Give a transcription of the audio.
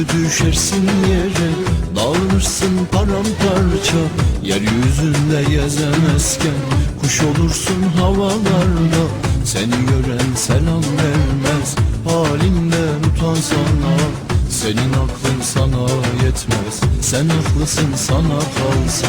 Yüzüstü düşersin yere Dağılırsın paramparça. Yeryüzünde gezemezken Kuş olursun havalarda. Seni gören selam vermez Halinden utansana Senin aklın sana yetmez Sen haklısın sana kalsa